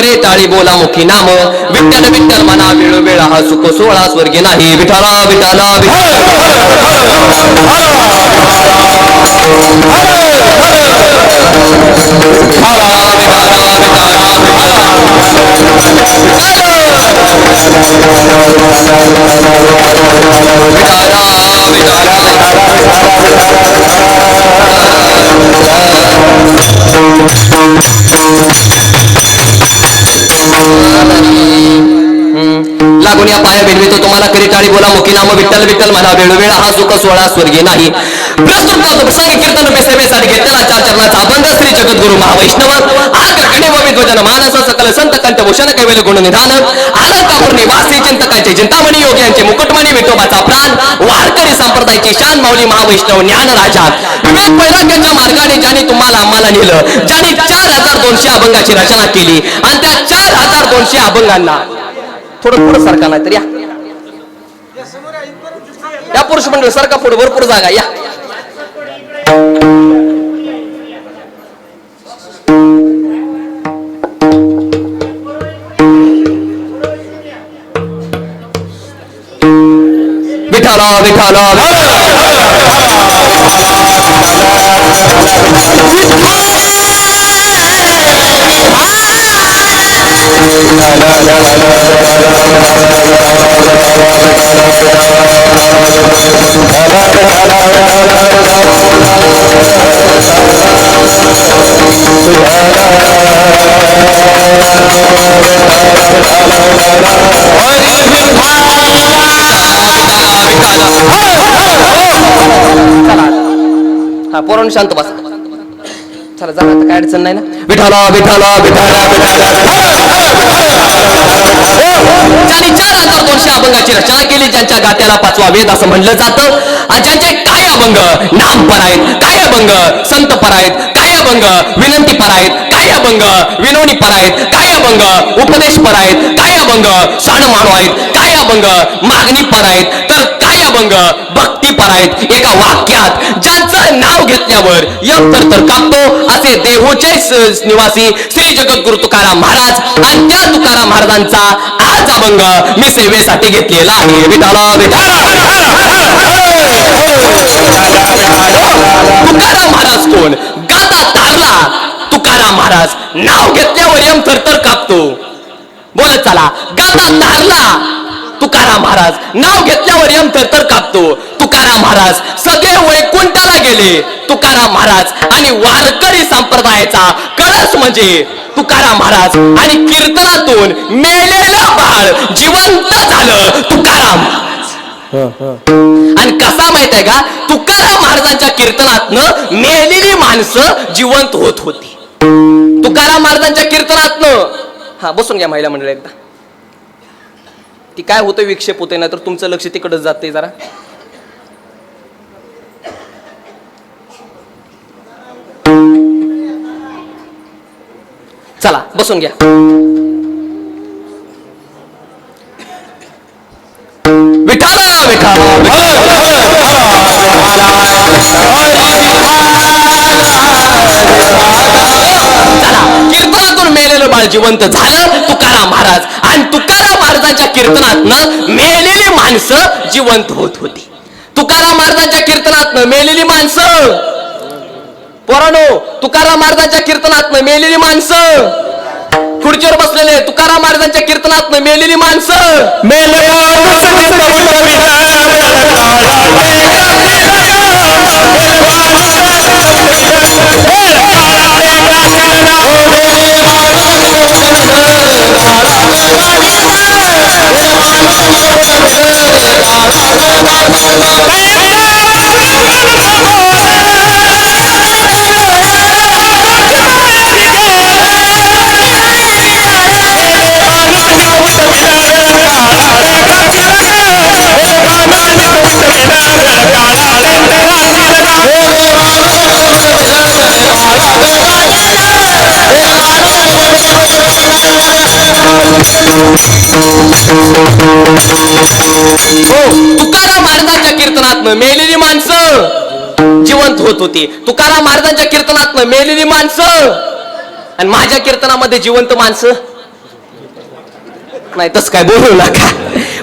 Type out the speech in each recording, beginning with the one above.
करे टाळी बोला मुखी नाम. विठ्ठल विठ्ठल मना वेळ वेळ हा सुख सोहळा स्वर्गी नाही. विठाला विठाला लागून बोला मुखी विठ्ठल विठ्ठल म्हणा वेळोवेळ हा सुख सोहळा स्वर्गी नाही. प्रस्तुत कीर्तन रुपये सेवेसाठी चार चरणाचा अभंग श्री जगद्गुरु महावैष्णव. आग्र गणे मानस सकल संत कंठभूषण कैवेल गुण निधान. आनंदापूर निवासी चिंतकांचे चिंतामणी योगी यांचे मुकुटमणी विठोबाचा प्राण. वारकरी संप्रदायाची शान माऊली महावैष्णव ज्ञान राजा. विवेक वैराग्याच्या मार्गाने ज्याने तुम्हाला आम्हाला नेलं ज्याने चार हजार दोनशे अभंगाची रचना केली आणि त्या चार हजार दोनशे अभंगांना थोडं थोडं सरकार नाही तर या. या पुरुष मंडळ सारखा पुढे भरपूर जागा या. विठाला विठाला हा शांत बस. चला जा काय अडचण नाही ना. विठाला विठाला विठाला ज्यांनी चार हजार दोनशे अभंगाची रचना केली ज्यांच्या गात्याला पाचवा वेद असं म्हणलं जातं आणि ज्यांचे काय अभंग नाम पर आहेत काय अभंग संत पर आहेत काय अभंग विनंती पर आहेत काय अभंग विनोनी पर आहेत काय अभंग उपदेश पर आहेत काय अभंग सण मानव आहेत काय अभंग मागणी पर आहेत अभंग भक्ती पर आहेत एका वाक्यात ज्यांचं नाव घेतल्यावर यम तर तर कापतो. असे देहूचे निवासी श्री जगद्गुरु तुकाराम महाराज आणि त्या तुकाराम महाराजांचा आज अभंग मी सेवेसाठी घेतलेला आहे. विठाला विठाला तुकाराम महाराज कोण? गाता तारला. तुकाराम महाराज नाव घेतल्यावर यम थरथर कापतो. बोलत चला. गाता तारला. तुकाराम महाराज नाव घेतल्यावर यम थरथर कापतो. तुकाराम महाराज सगळे वैकुंठाला गेले. तुकाराम महाराज आणि वारकरी संप्रदायाचा कळस म्हणजे तुकाराम महाराज. आणि कीर्तनातून मेलेलं बाळ जिवंत झालं तुकाराम. आणि कसा माहीत आहे का? तुकाराम महाराजांच्या कीर्तनातनं मेलेली माणसं जिवंत होत होती. तुकाराम महाराजांच्या कीर्तनातनं हा बसून घ्या महिला मंडळ एकदा. ती काय होतं विक्षेप होते ना तर तुमचं लक्ष तिकडच जाते जरा. चला बसून घ्या. विठाला विठाला चला कीर्तनातून मेलेलं बाळ जिवंत झालं तुकाराम महाराज. आणि तू महाराजांच्या कीर्तनातनं मेलेली माणसं जिवंत होत होती. तुकाराम महाराजांच्या कीर्तनातनं मेलेली माणसं. पोरानो तुकाराम महाराजांच्या कीर्तनातनं मेलेली माणसं. खुर्चीवर बसलेले तुकाराम महाराजांच्या कीर्तनातनं मेलेली माणसं. हो जिवंत होत होती. तुकाराम महाराजांच्या कीर्तनात मेलेली माणसं. आणि माझ्या कीर्तनामध्ये जिवंत माणसं. नाही तस काय बोलू नका.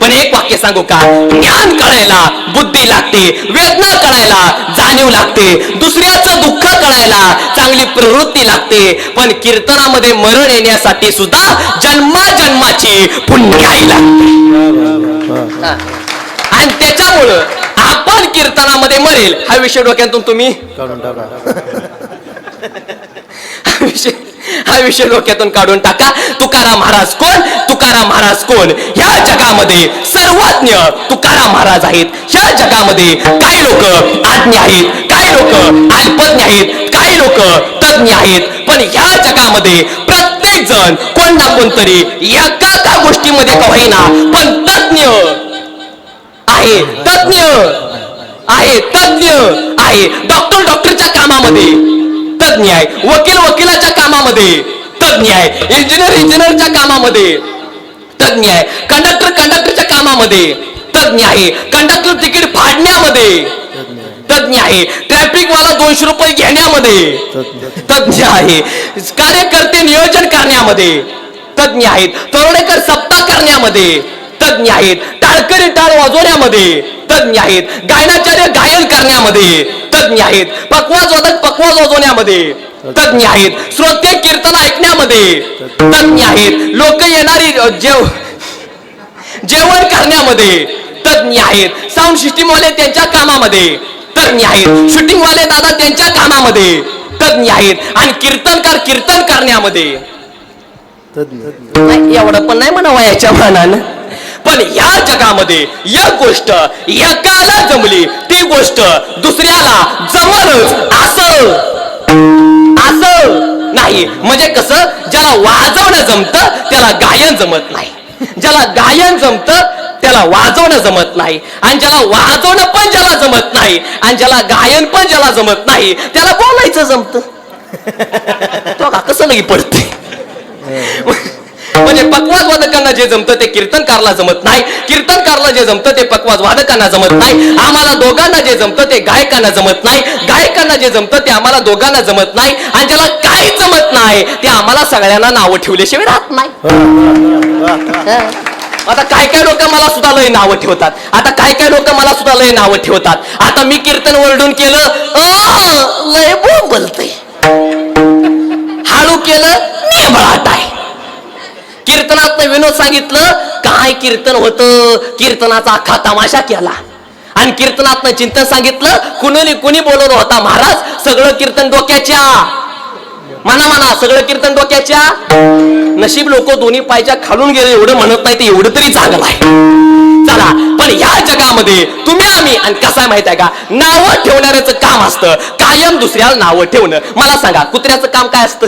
पण एक वाक्य सांगू का? ज्ञान कळायला बुद्धी लागते वेदना कळायला जाणीव लागते दुसऱ्याचं दुःख कळायला चांगली प्रवृत्ती लागते. पण कीर्तनामध्ये मरण येण्यासाठी सुद्धा जन्मा जन्माची पुण्याई लागते. आणि त्याच्यामुळं आपण कीर्तनामध्ये मरेल. हा विषय डोक्यातून तुम्ही? काढून टाका. हा विषय हा विषय डोक्यातून काढून टाका. तुकाराम महाराज कोण? तुकाराम महाराज कोण? ह्या जगामध्ये सर्वज्ञ तुकाराम महाराज आहेत. ह्या जगामध्ये काही लोक आज्ञ आहेत काही लोक अल्पज्ञ आहेत काही लोक तज्ञ आहेत. पण ह्या जगामध्ये प्रत्येक जण कोण ना कोणतरी एका का गोष्टीमध्ये का होईना पण तज्ञ आहे. तज्ञ. आहे तज्ञ आहे. डॉक्टर डॉक्टरच्या कामामध्ये. तज्ञ आहे. वकील वकिलाच्या कामामध्ये. तज्ञ आहे. इंजिनियर इंजिनियरच्या कामामध्ये. तज्ञ आहे. कंडक्टर कंडक्टरच्या कामामध्ये. तज्ञ आहे. कंडक्टर तिकीट फाडण्यामध्ये. तज्ञ आहे. ट्रॅफिक वाला दोनशे रुपये घेण्यामध्ये. तज्ञ आहे. कार्यकर्ते नियोजन करण्यामध्ये. तज्ञ आहेत. तरुणेकर सप्ताह करण्यामध्ये. तज्ञ आहेत. टाळकरी टाळ वाजवण्यामध्ये. तज्ञ आहेत. गायनाचार्य गायन करण्यामध्ये तज्ञ आहेत. पकवाज वादक पकवाज वाजवण्यामध्ये तज्ञ आहेत. श्रोते कीर्तन ऐकण्यामध्ये तज्ञ आहेत. लोक येणारी जेव जेवण करण्यामध्ये तज्ञ आहेत. साऊंड सिस्टीम वाले त्यांच्या कामामध्ये तज्ञ आहेत. शूटिंग वाले दादा त्यांच्या कामामध्ये तज्ञ आहेत. आणि कीर्तनकार कीर्तन करण्यामध्ये एवढं पण नाही म्हणावं याच्या मानानं. पण या जगामध्ये एक गोष्ट एकाला जमली ती गोष्ट दुसऱ्याला जमलच. असं. असं. नाही म्हणजे कसं? ज्याला वाजवणं जमतं त्याला गायन जमत नाही. ज्याला गायन जमतं त्याला वाजवणं जमत नाही. आणि ज्याला वाजवणं पण ज्याला जमत नाही आणि ज्याला गायन पण ज्याला जमत नाही त्याला बोलायचं जमत. तो का कसं लगी पडते म्हणजे पकवाज वादकांना जे जमतं ते कीर्तनकारला जमत नाही. कीर्तनकारला जे जमतं ते पकवाज वादकांना जमत नाही. आम्हाला दोघांना जे जमतं ते गायकांना जमत नाही. गायकांना जे जमतं ते आम्हाला दोघांना जमत नाही. आणि ज्याला काही जमत नाही ते आम्हाला सगळ्यांना नावं ठेवल्याशिवाय राहत नाही. आता काय काय लोक मला सुद्धा लय नावं ठेवतात. आता काय काय लोक मला सुद्धा लय नावं ठेवतात. आता मी कीर्तन ओरडून केलं विनोद सांगितलं काय कीर्तन होतं? कीर्तनाचा अख्खा तमाशा केला. आणि कीर्तनातनं चिंतन सांगितलं कुणी कुणी बोलवलं होता महाराज? सगळं कीर्तन डोक्याच्या. म्हणा म्हणा सगळं कीर्तन डोक्याच्या? नशीब लोक दोन्ही पायच्या खालून गेले एवढं म्हणत नाही ते एवढं तरी चांगलं आहे. चला पण या जगामध्ये तुम्ही आम्ही आणि कसं आहे माहीत आहे का? नावं ठेवणाऱ्याचं काम असतं. कायम दुसऱ्याला नावं ठेवणं. मला सांगा कुत्र्याचं काम काय असतं?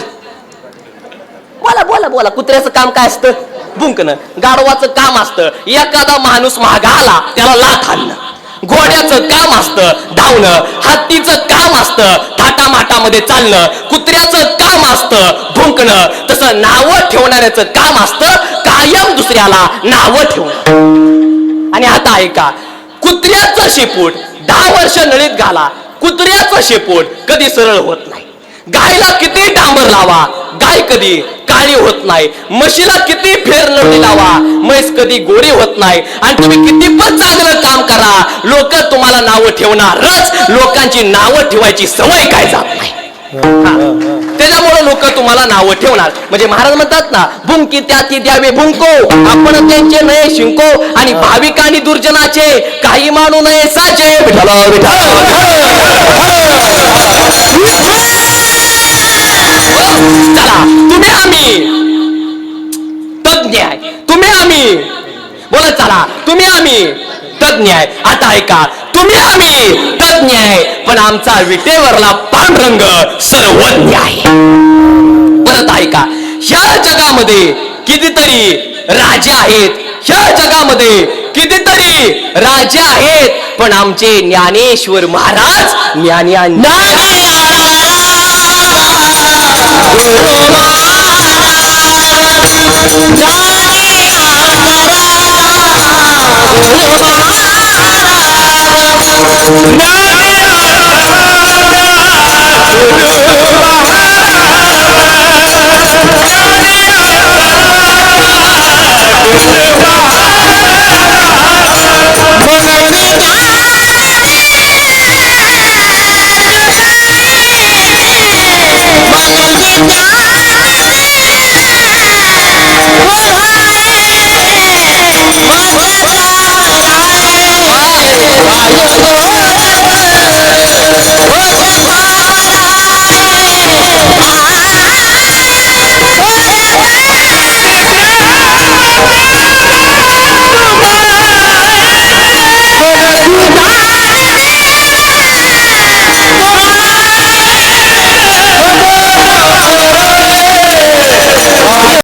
बोला बोला बोला कुत्र्याचं काम काय असतं? बुंकणं गाढवाचं काम असतं. एखादा माणूस महागा आला त्याला लाथ आणणं घोड्याचं काम असतं धावणं. हत्तीचं काम असतं थाटामाटामध्ये चालणं. कुत्र्याचं काम असतं भुंकणं. तसं नावं ठेवणाऱ्याचं काम असतं कायम दुसऱ्याला नावं ठेवणं. आणि आता ऐका कुत्र्याचं शेपूट दहा वर्ष नळीत घाला. कुत्र्याचं शेपूट कधी सरळ होत नाही. गायला किती डांबर लावा. गाय कधी काळी होत नाही. म्हशीला किती फेर नळी लावा. म्हैस कधी गोरी होत नाही. आणि तुम्ही किती पण चांगलं काम करा. लोक तुम्हाला नावं ठेवणारच. लोकांची नावं ठेवायची सवय काय जात नाही. त्याच्यामुळे लोक तुम्हाला नावं ठेवणार. म्हणजे महाराज म्हणतात ना भुंकी त्याती द्यावे भुंको आपण त्यांचे नये शिंको. आणि भाविक आणि दुर्जनाचे काही मानू नये साचे. विठ्ठल विठ्ठल चला तुम्ही आम्ही. तज्ञ आहे. तुम्ही आम्ही. बोला चला तुम्ही आम्ही. तज्ञ आहे. आता ऐका तुम्ही आम्ही. तज्ञ आहे. पण आमचा विटेवरला पांढरंग सर्वज्ञ आहे. परत ऐका ह्या जगामध्ये कितीतरी राजे आहेत. ह्या जगामध्ये कितीतरी राजे आहेत. पण आमचे ज्ञानेश्वर महाराज ज्ञानिया Oh,